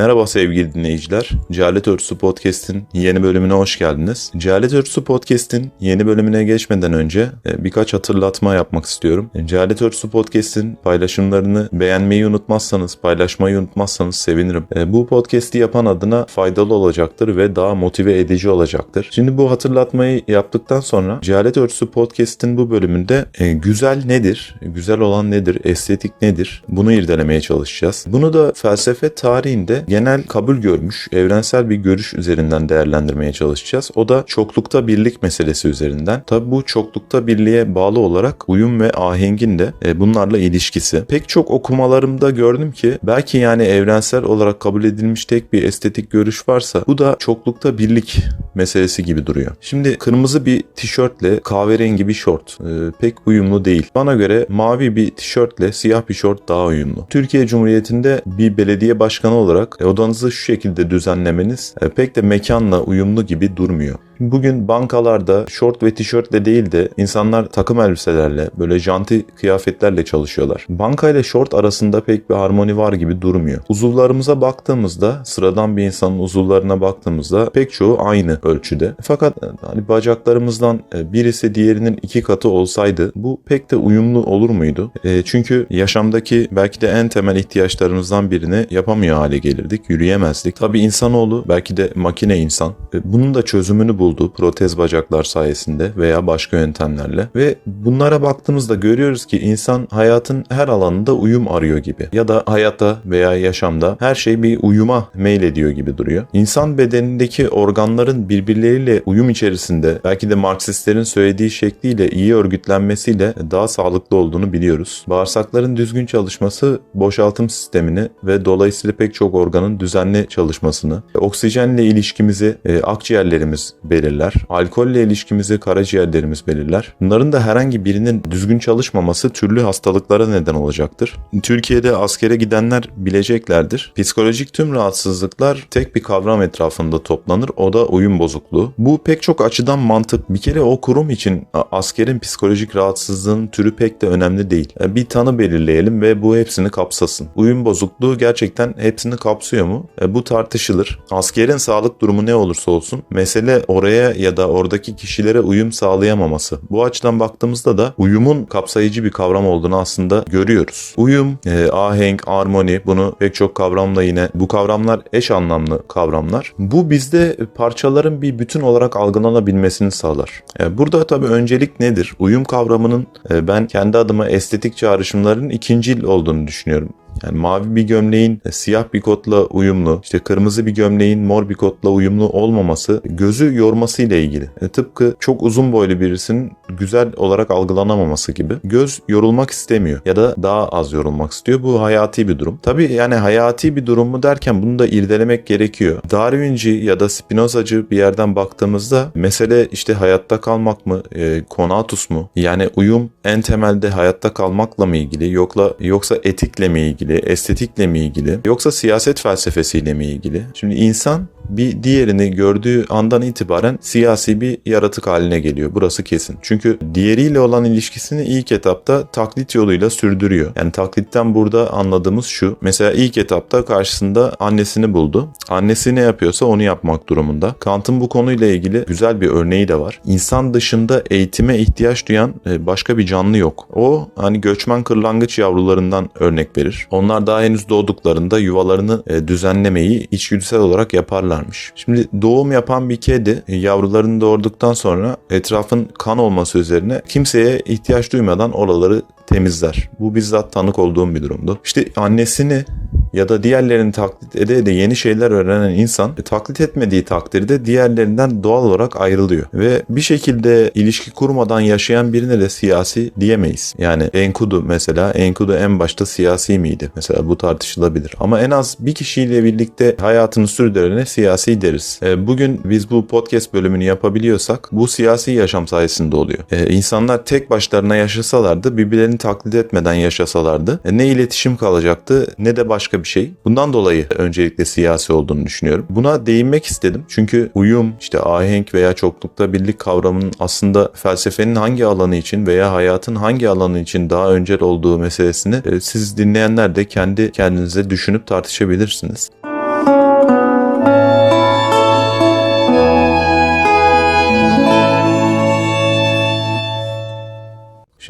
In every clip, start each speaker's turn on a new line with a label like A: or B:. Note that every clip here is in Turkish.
A: Merhaba sevgili dinleyiciler. Cehalet Örtüsü Podcast'in yeni bölümüne hoş geldiniz. Cehalet Örtüsü Podcast'in yeni bölümüne geçmeden önce e, birkaç hatırlatma yapmak istiyorum. E, Cehalet Örtüsü Podcast'in paylaşımlarını beğenmeyi unutmazsanız, paylaşmayı unutmazsanız sevinirim. E, Bu podcast'i yapan adına faydalı olacaktır ve daha motive edici olacaktır. Şimdi bu hatırlatmayı yaptıktan sonra Cehalet Örtüsü Podcast'in bu bölümünde güzel nedir, güzel olan nedir, estetik nedir bunu irdelemeye çalışacağız. Bunu da felsefe tarihinde genel kabul görmüş evrensel bir görüş üzerinden değerlendirmeye çalışacağız. O da çoklukta birlik meselesi üzerinden. Tabi bu çoklukta birliğe bağlı olarak uyum ve ahengin de e, bunlarla ilişkisi. Pek çok okumalarımda gördüm ki belki yani evrensel olarak kabul edilmiş tek bir estetik görüş varsa bu da çoklukta birlik meselesi gibi duruyor. Şimdi kırmızı bir tişörtle kahverengi bir şort e, pek uyumlu değil. Bana göre mavi bir tişörtle siyah bir şort daha uyumlu. Türkiye Cumhuriyeti'nde bir belediye başkanı olarak e, odanızı şu şekilde düzenlemeniz e, pek de mekanla uyumlu gibi durmuyor. Bugün bankalarda şort ve tişörtle değil de insanlar takım elbiselerle böyle janti kıyafetlerle çalışıyorlar. Banka ile şort arasında pek bir harmoni var gibi durmuyor. Uzuvlarımıza baktığımızda sıradan bir insanın uzuvlarına baktığımızda pek çoğu aynı ölçüde. Fakat e, hani bacaklarımızdan e, birisi diğerinin iki katı olsaydı bu pek de uyumlu olur muydu? E, çünkü yaşamdaki belki de en temel ihtiyaçlarımızdan birini yapamıyor hale gelirdik, yürüyemezdik. Tabi insanoğlu belki de makine insan. E, bunun da çözümünü buldu protez bacaklar sayesinde veya başka yöntemlerle. Ve bunlara baktığımızda görüyoruz ki insan hayatın her alanında uyum arıyor gibi. Ya da hayatta veya yaşamda her şey bir uyuma meylediyor gibi duruyor. İnsan bedenindeki organların birbirleriyle uyum içerisinde belki de Marksistlerin söylediği şekliyle iyi örgütlenmesiyle daha sağlıklı olduğunu biliyoruz. Bağırsakların düzgün çalışması boşaltım sistemini ve dolayısıyla pek çok organın düzenli çalışmasını, oksijenle ilişkimizi e, akciğerlerimiz belirler, alkolle ilişkimizi karaciğerlerimiz belirler. Bunların da herhangi birinin düzgün çalışmaması türlü hastalıklara neden olacaktır. Türkiye'de askere gidenler bileceklerdir. Psikolojik tüm rahatsızlıklar tek bir kavram etrafında toplanır. O da uyum bozukluğu. Bu pek çok açıdan mantık. Bir kere o kurum için askerin psikolojik rahatsızlığının türü pek de önemli değil. E, Bir tanı belirleyelim ve bu hepsini kapsasın. Uyum bozukluğu gerçekten hepsini kapsıyor mu? E, bu tartışılır. Askerin sağlık durumu ne olursa olsun mesele oraya ya da oradaki kişilere uyum sağlayamaması. Bu açıdan baktığımızda da uyumun kapsayıcı bir kavram olduğunu aslında görüyoruz. Uyum, e, ahenk, armoni bunu pek çok kavramla yine bu kavramlar eş anlamlı kavramlar. Bu bizde parçaların bir bütün olarak algılanabilmesini sağlar. E, burada tabii öncelik nedir? Uyum kavramının e, ben kendi adıma estetik çağrışımların ikincil olduğunu düşünüyorum. Yani mavi bir gömleğin e, siyah bir kotla uyumlu, işte kırmızı bir gömleğin mor bir kotla uyumlu olmaması gözü yorması ile ilgili. E, tıpkı çok uzun boylu birisinin güzel olarak algılanamaması gibi. Göz yorulmak istemiyor ya da daha az yorulmak istiyor. Bu hayati bir durum. Tabii yani hayati bir durum mu derken bunu da irdelemek gerekiyor. Darwinci ya da Spinozacı bir yerden baktığımızda mesele işte hayatta kalmak mı, e, konatus mu? Yani uyum en temelde hayatta kalmakla mı ilgili yoksa yoksa etikle mi ilgili, estetikle mi ilgili yoksa siyaset felsefesiyle mi ilgili? Şimdi insan bir diğerini gördüğü andan itibaren siyasi bir yaratık haline geliyor. Burası kesin. Çünkü diğeriyle olan ilişkisini ilk etapta taklit yoluyla sürdürüyor. Yani taklitten burada anladığımız şu. Mesela ilk etapta karşısında annesini buldu. Annesi ne yapıyorsa onu yapmak durumunda. Kant'ın bu konuyla ilgili güzel bir örneği de var. İnsan dışında eğitime ihtiyaç duyan e, başka bir canlı yok. O hani göçmen kırlangıç yavrularından örnek verir. Onlar daha henüz doğduklarında yuvalarını e, düzenlemeyi içgüdüsel olarak yaparlar varmış. Şimdi doğum yapan bir kedi e, yavrularını doğurduktan sonra etrafın kan olması üzerine kimseye ihtiyaç duymadan oraları temizler. Bu bizzat tanık olduğum bir durumdu. İşte annesini ya da diğerlerini taklit ede ede yeni şeyler öğrenen insan e, taklit etmediği takdirde diğerlerinden doğal olarak ayrılıyor. Ve bir şekilde ilişki kurmadan yaşayan birine de siyasi diyemeyiz. Yani Enkudu mesela Enkudu en başta siyasi miydi? Mesela bu tartışılabilir. Ama en az bir kişiyle birlikte hayatını sürdürene siyasi deriz. E, bugün biz bu podcast bölümünü yapabiliyorsak bu siyasi yaşam sayesinde oluyor. E, insanlar tek başlarına yaşasalardı birbirlerini taklit etmeden yaşasalardı e, ne iletişim kalacaktı ne de başka bir şey. Bundan dolayı öncelikle siyasi olduğunu düşünüyorum. Buna değinmek istedim. Çünkü uyum, işte ahenk veya çoklukta birlik kavramının aslında felsefenin hangi alanı için veya hayatın hangi alanı için daha öncel olduğu meselesini e, siz dinleyenler de kendi kendinize düşünüp tartışabilirsiniz.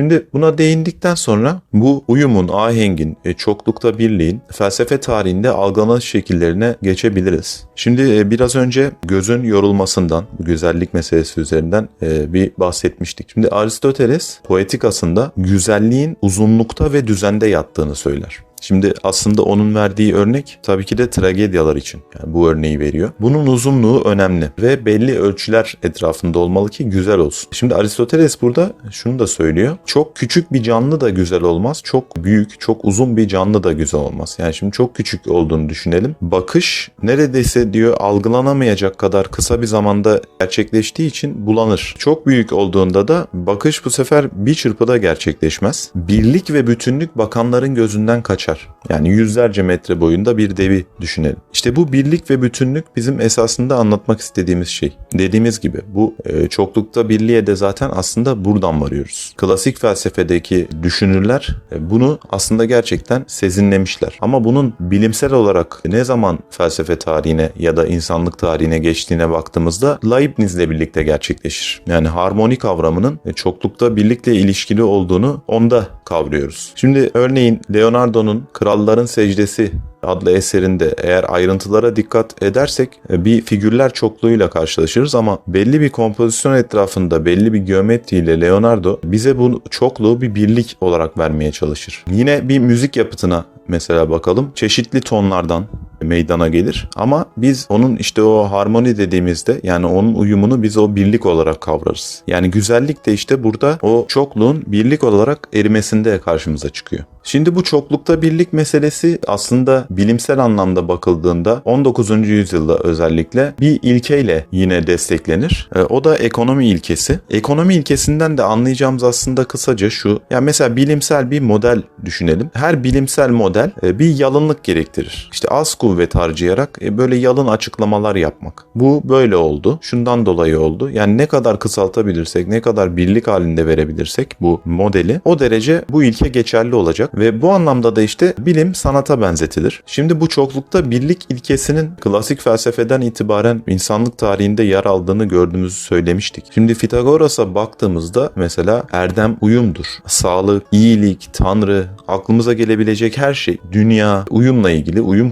A: Şimdi buna değindikten sonra bu uyumun, ahengin, e, çoklukta birliğin felsefe tarihinde algılanış şekillerine geçebiliriz. Şimdi e, biraz önce gözün yorulmasından, bu güzellik meselesi üzerinden e, bir bahsetmiştik. Şimdi Aristoteles poetikasında güzelliğin uzunlukta ve düzende yattığını söyler. Şimdi aslında onun verdiği örnek tabii ki de tragedyalar için. Yani bu örneği veriyor. Bunun uzunluğu önemli ve belli ölçüler etrafında olmalı ki güzel olsun. Şimdi Aristoteles burada şunu da söylüyor. Çok küçük bir canlı da güzel olmaz. Çok büyük, çok uzun bir canlı da güzel olmaz. Yani şimdi çok küçük olduğunu düşünelim. Bakış neredeyse diyor algılanamayacak kadar kısa bir zamanda gerçekleştiği için bulanır. Çok büyük olduğunda da bakış bu sefer bir çırpıda gerçekleşmez. Birlik ve bütünlük bakanların gözünden kaçar uçar. Yani yüzlerce metre boyunda bir devi düşünelim. İşte bu birlik ve bütünlük bizim esasında anlatmak istediğimiz şey. Dediğimiz gibi bu e, çoklukta birliğe de zaten aslında buradan varıyoruz. Klasik felsefedeki düşünürler e, bunu aslında gerçekten sezinlemişler. Ama bunun bilimsel olarak ne zaman felsefe tarihine ya da insanlık tarihine geçtiğine baktığımızda Leibniz'le birlikte gerçekleşir. Yani harmoni kavramının e, çoklukta birlikle ilişkili olduğunu onda kavruyoruz. Şimdi örneğin Leonardo'nun Kralların Secdesi adlı eserinde eğer ayrıntılara dikkat edersek e, bir figürler çokluğuyla karşılaşırız ama belli bir kompozisyon etrafında belli bir geometriyle Leonardo bize bu çokluğu bir birlik olarak vermeye çalışır. Yine bir müzik yapıtına mesela bakalım. Çeşitli tonlardan meydana gelir. Ama biz onun işte o harmoni dediğimizde yani onun uyumunu biz o birlik olarak kavrarız. Yani güzellik de işte burada o çokluğun birlik olarak erimesinde karşımıza çıkıyor. Şimdi bu çoklukta birlik meselesi aslında bilimsel anlamda bakıldığında 19. yüzyılda özellikle bir ilkeyle yine desteklenir. E, o da ekonomi ilkesi. Ekonomi ilkesinden de anlayacağımız aslında kısaca şu. Yani mesela bilimsel bir model düşünelim. Her bilimsel model e, bir yalınlık gerektirir. İşte az kuvvet harcayarak e, böyle yalın açıklamalar yapmak. Bu böyle oldu. Şundan dolayı oldu. Yani ne kadar kısaltabilirsek, ne kadar birlik halinde verebilirsek bu modeli o derece bu ilke geçerli olacak ve bu anlamda da işte bilim sanata benzetilir. Şimdi bu çoklukta birlik ilkesinin klasik felsefeden itibaren insanlık tarihinde yer aldığını gördüğümüzü söylemiştik. Şimdi Pitagoras'a baktığımızda mesela erdem uyumdur. Sağlık, iyilik, tanrı, aklımıza gelebilecek her şey dünya, uyumla ilgili uyum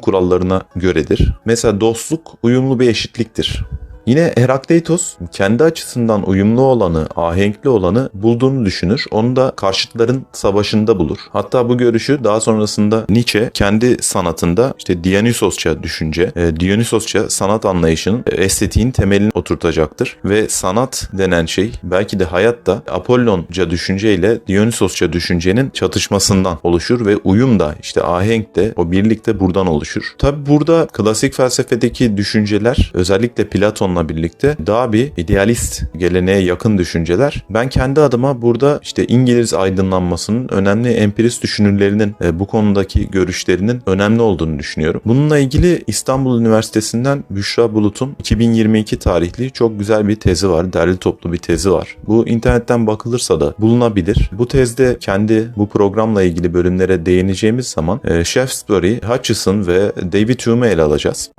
A: kurallarına göredir. Mesela dostluk uyumlu bir eşitliktir. Yine Herakleitos kendi açısından uyumlu olanı, ahenkli olanı bulduğunu düşünür. Onu da karşıtların savaşında bulur. Hatta bu görüşü daha sonrasında Nietzsche kendi sanatında işte Dionysosça düşünce, e, Dionysosça sanat anlayışının e, estetiğin temelini oturtacaktır. Ve sanat denen şey belki de hayatta Apollonca düşünceyle Dionysosça düşüncenin çatışmasından oluşur ve uyum da işte ahenk de o birlikte buradan oluşur. Tabi burada klasik felsefedeki düşünceler özellikle Platon'la Platon'la birlikte daha bir idealist geleneğe yakın düşünceler. Ben kendi adıma burada işte İngiliz aydınlanmasının önemli empirist düşünürlerinin e, bu konudaki görüşlerinin önemli olduğunu düşünüyorum. Bununla ilgili İstanbul Üniversitesi'nden Büşra Bulut'un 2022 tarihli çok güzel bir tezi var. Derli toplu bir tezi var. Bu internetten bakılırsa da bulunabilir. Bu tezde kendi bu programla ilgili bölümlere değineceğimiz zaman e, Shaftesbury, Hutchison ve David Hume'u ele alacağız.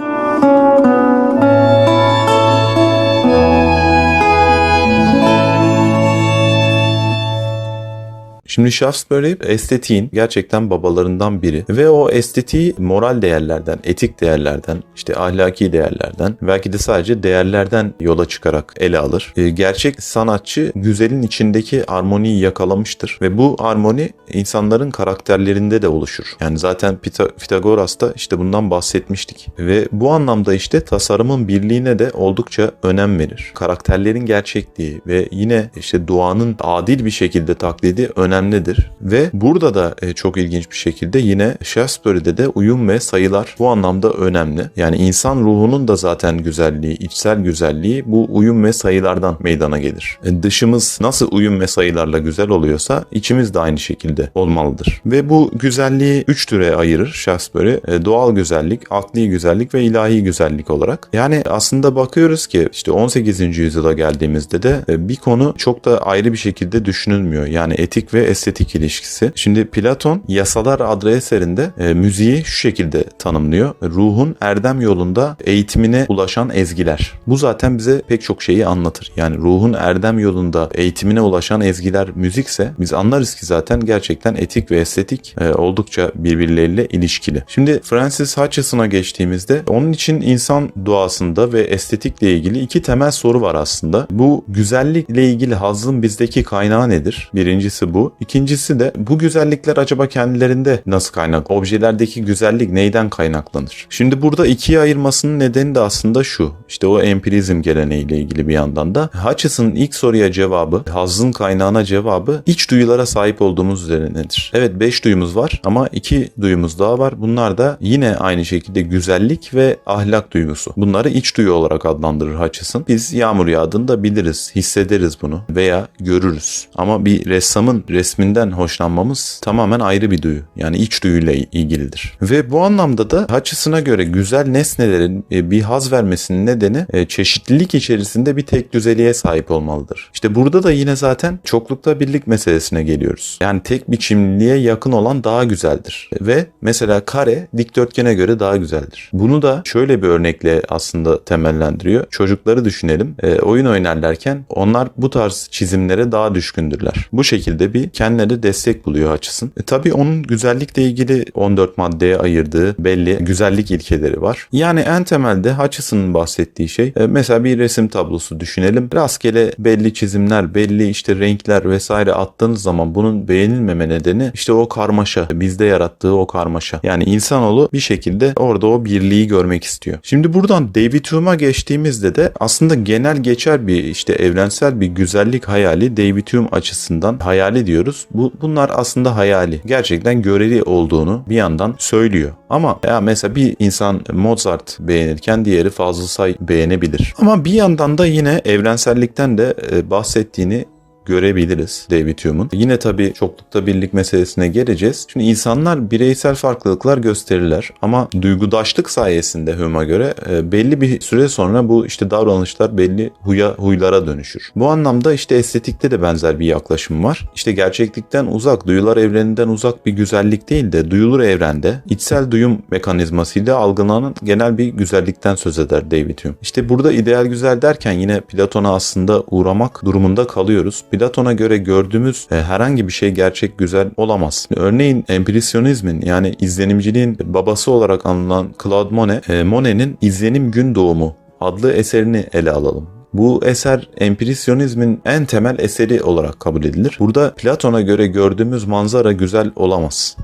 A: Şimdi Shaftesbury estetiğin gerçekten babalarından biri ve o estetiği moral değerlerden, etik değerlerden, işte ahlaki değerlerden, belki de sadece değerlerden yola çıkarak ele alır. E, gerçek sanatçı güzelin içindeki armoniyi yakalamıştır ve bu armoni insanların karakterlerinde de oluşur. Yani zaten Pitagoras'ta işte bundan bahsetmiştik ve bu anlamda işte tasarımın birliğine de oldukça önem verir. Karakterlerin gerçekliği ve yine işte doğanın adil bir şekilde taklidi önemli önemlidir. Ve burada da e, çok ilginç bir şekilde yine Shaftesbury'de de uyum ve sayılar bu anlamda önemli. Yani insan ruhunun da zaten güzelliği, içsel güzelliği bu uyum ve sayılardan meydana gelir. E, dışımız nasıl uyum ve sayılarla güzel oluyorsa içimiz de aynı şekilde olmalıdır. Ve bu güzelliği üç türe ayırır Shaftesbury. E, doğal güzellik, akli güzellik ve ilahi güzellik olarak. Yani aslında bakıyoruz ki işte 18. yüzyıla geldiğimizde de bir konu çok da ayrı bir şekilde düşünülmüyor. Yani etik ve estetik ilişkisi. Şimdi Platon Yasalar adlı eserinde e, müziği şu şekilde tanımlıyor. Ruhun erdem yolunda eğitimine ulaşan ezgiler. Bu zaten bize pek çok şeyi anlatır. Yani ruhun erdem yolunda eğitimine ulaşan ezgiler müzikse biz anlarız ki zaten gerçekten etik ve estetik e, oldukça birbirleriyle ilişkili. Şimdi Francis Hutcheson'a geçtiğimizde onun için insan doğasında ve estetikle ilgili iki temel soru var aslında. Bu güzellikle ilgili hazın bizdeki kaynağı nedir? Birincisi bu. İkincisi de bu güzellikler acaba kendilerinde nasıl kaynak? Objelerdeki güzellik neyden kaynaklanır? Şimdi burada ikiye ayırmasının nedeni de aslında şu. İşte o empirizm geleneğiyle ilgili bir yandan da. Hutcheson'ın ilk soruya cevabı, hazın kaynağına cevabı iç duyulara sahip olduğumuz üzerinedir. Evet 5 duyumuz var ama iki duyumuz daha var. Bunlar da yine aynı şekilde güzellik ve ahlak duygusu. Bunları iç duyu olarak adlandırır Hutchison. Biz yağmur yağdığında biliriz, hissederiz bunu veya görürüz. Ama bir ressamın resminden hoşlanmamız tamamen ayrı bir duyu. Yani iç duyuyla ilgilidir. Ve bu anlamda da Hutchison'a göre güzel nesnelerin e, bir haz vermesinin nedeni e, çeşitlilik içerisinde bir tek düzeliğe sahip olmalıdır. İşte burada da yine zaten çoklukta birlik meselesine geliyoruz. Yani tek biçimliliğe yakın olan daha güzeldir. Ve mesela kare dikdörtgene göre daha güzeldir. Bunu da şöyle bir örnekle aslında temellendiriyor. Çocukları düşünelim. E, oyun oynarlarken onlar bu tarz çizimlere daha düşkündürler. Bu şekilde bir kendileri destek buluyor açısın. E, tabii onun güzellikle ilgili 14 maddeye ayırdığı belli güzellik ilkeleri var. Yani en temelde Hutchison'ın bahsettiği şey e, mesela bir resim tablosu düşünelim. Rastgele belli çizimler, belli işte renkler vesaire attığınız zaman bunun beğenilmeme nedeni işte o karmaşa, bizde yarattığı o karmaşa. Yani insanoğlu bir şekilde orada o birliği görmek istiyor. Şimdi buradan David Hume'a geçtiğimizde de aslında genel geçer bir işte evrensel bir güzellik hayali David Hume açısından hayali diyoruz. Bu bunlar aslında hayali. Gerçekten göreli olduğunu bir yandan söylüyor. Ama ya mesela bir insan Mozart beğenirken diğeri Fazıl Say beğenebilir. Ama bir yandan da yine evrensellikten de e, bahsettiğini görebiliriz David Hume'un. Yine tabii çoklukta birlik meselesine geleceğiz. Şimdi insanlar bireysel farklılıklar gösterirler ama duygudaşlık sayesinde Hume'a göre e, belli bir süre sonra bu işte davranışlar belli huya huylara dönüşür. Bu anlamda işte estetikte de benzer bir yaklaşım var. İşte gerçeklikten uzak, duyular evreninden uzak bir güzellik değil de duyulur evrende içsel duyum mekanizmasıyla algılanan genel bir güzellikten söz eder David Hume. İşte burada ideal güzel derken yine Platon'a aslında uğramak durumunda kalıyoruz. Platon'a göre gördüğümüz e, herhangi bir şey gerçek güzel olamaz. Örneğin empresyonizmin yani izlenimciliğin babası olarak anılan Claude Monet, e, Monet'in İzlenim Gün Doğumu adlı eserini ele alalım. Bu eser empresyonizmin en temel eseri olarak kabul edilir. Burada Platon'a göre gördüğümüz manzara güzel olamaz.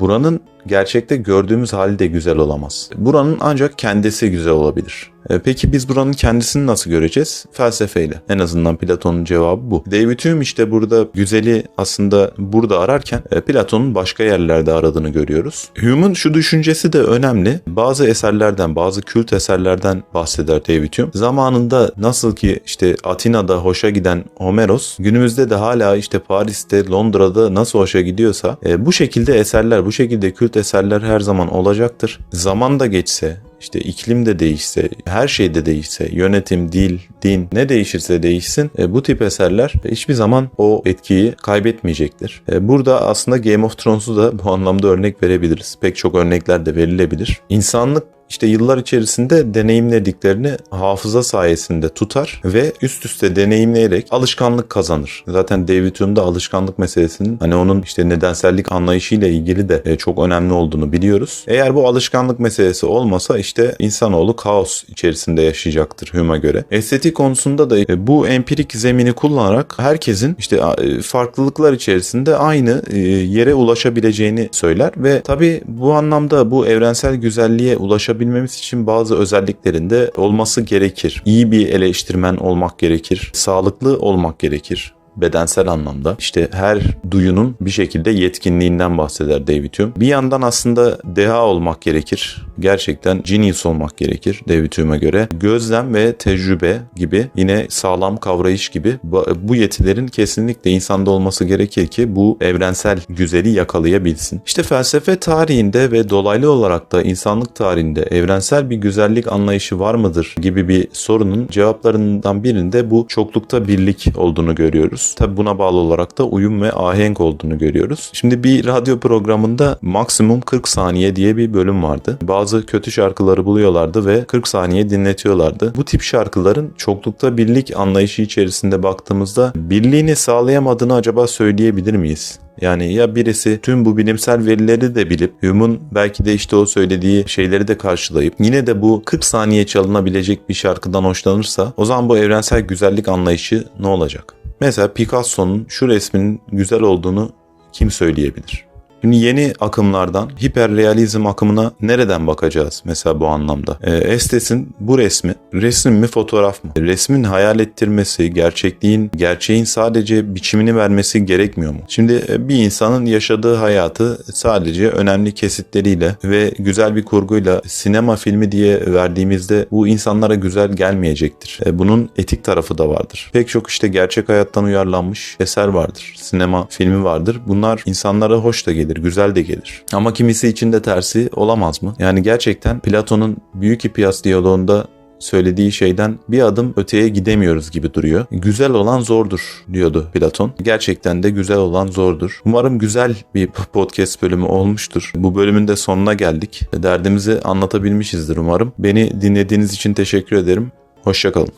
A: Buranın gerçekte gördüğümüz hali de güzel olamaz. Buranın ancak kendisi güzel olabilir. E, peki biz buranın kendisini nasıl göreceğiz? Felsefeyle. En azından Platon'un cevabı bu. David Hume işte burada güzeli aslında burada ararken e, Platon'un başka yerlerde aradığını görüyoruz. Hume'un şu düşüncesi de önemli. Bazı eserlerden, bazı kült eserlerden bahseder David Hume. Zamanında nasıl ki işte Atina'da hoşa giden Homeros, günümüzde de hala işte Paris'te, Londra'da nasıl hoşa gidiyorsa e, bu şekilde eserler, bu şekilde kült eserler her zaman olacaktır. Zaman da geçse, işte iklim de değişse, her şey de değişse, yönetim, dil, din ne değişirse değişsin e, bu tip eserler hiçbir zaman o etkiyi kaybetmeyecektir. E, burada aslında Game of Thrones'u da bu anlamda örnek verebiliriz. Pek çok örnekler de verilebilir. İnsanlık işte yıllar içerisinde deneyimlediklerini hafıza sayesinde tutar ve üst üste deneyimleyerek alışkanlık kazanır. Zaten David Hume'da alışkanlık meselesinin hani onun işte nedensellik anlayışıyla ilgili de e, çok önemli olduğunu biliyoruz. Eğer bu alışkanlık meselesi olmasa işte insanoğlu kaos içerisinde yaşayacaktır Hume'a göre. Estetik konusunda da e, bu empirik zemini kullanarak herkesin işte e, farklılıklar içerisinde aynı yere ulaşabileceğini söyler ve tabi bu anlamda bu evrensel güzelliğe ulaşabilmek yapabilmemiz için bazı özelliklerinde olması gerekir. İyi bir eleştirmen olmak gerekir. Sağlıklı olmak gerekir bedensel anlamda. İşte her duyunun bir şekilde yetkinliğinden bahseder David Hume. Bir yandan aslında deha olmak gerekir. Gerçekten genius olmak gerekir David Hume'a göre. Gözlem ve tecrübe gibi yine sağlam kavrayış gibi bu yetilerin kesinlikle insanda olması gerekir ki bu evrensel güzeli yakalayabilsin. İşte felsefe tarihinde ve dolaylı olarak da insanlık tarihinde evrensel bir güzellik anlayışı var mıdır gibi bir sorunun cevaplarından birinde bu çoklukta birlik olduğunu görüyoruz. Görüyoruz. Tabi buna bağlı olarak da uyum ve ahenk olduğunu görüyoruz. Şimdi bir radyo programında maksimum 40 saniye diye bir bölüm vardı. Bazı kötü şarkıları buluyorlardı ve 40 saniye dinletiyorlardı. Bu tip şarkıların çoklukta birlik anlayışı içerisinde baktığımızda birliğini sağlayamadığını acaba söyleyebilir miyiz? Yani ya birisi tüm bu bilimsel verileri de bilip Hume'un belki de işte o söylediği şeyleri de karşılayıp yine de bu 40 saniye çalınabilecek bir şarkıdan hoşlanırsa o zaman bu evrensel güzellik anlayışı ne olacak? Mesela Picasso'nun şu resminin güzel olduğunu kim söyleyebilir? Şimdi yeni akımlardan hiperrealizm akımına nereden bakacağız mesela bu anlamda? E, Estes'in bu resmi, resim mi fotoğraf mı? Resmin hayal ettirmesi, gerçekliğin, gerçeğin sadece biçimini vermesi gerekmiyor mu? Şimdi e, bir insanın yaşadığı hayatı sadece önemli kesitleriyle ve güzel bir kurguyla sinema filmi diye verdiğimizde bu insanlara güzel gelmeyecektir. E, bunun etik tarafı da vardır. Pek çok işte gerçek hayattan uyarlanmış eser vardır. Sinema filmi vardır. Bunlar insanlara hoş da gelir, güzel de gelir. Ama kimisi için de tersi olamaz mı? Yani gerçekten Platon'un Büyük İpiyas diyaloğunda söylediği şeyden bir adım öteye gidemiyoruz gibi duruyor. Güzel olan zordur diyordu Platon. Gerçekten de güzel olan zordur. Umarım güzel bir podcast bölümü olmuştur. Bu bölümün de sonuna geldik. Derdimizi anlatabilmişizdir umarım. Beni dinlediğiniz için teşekkür ederim. Hoşçakalın.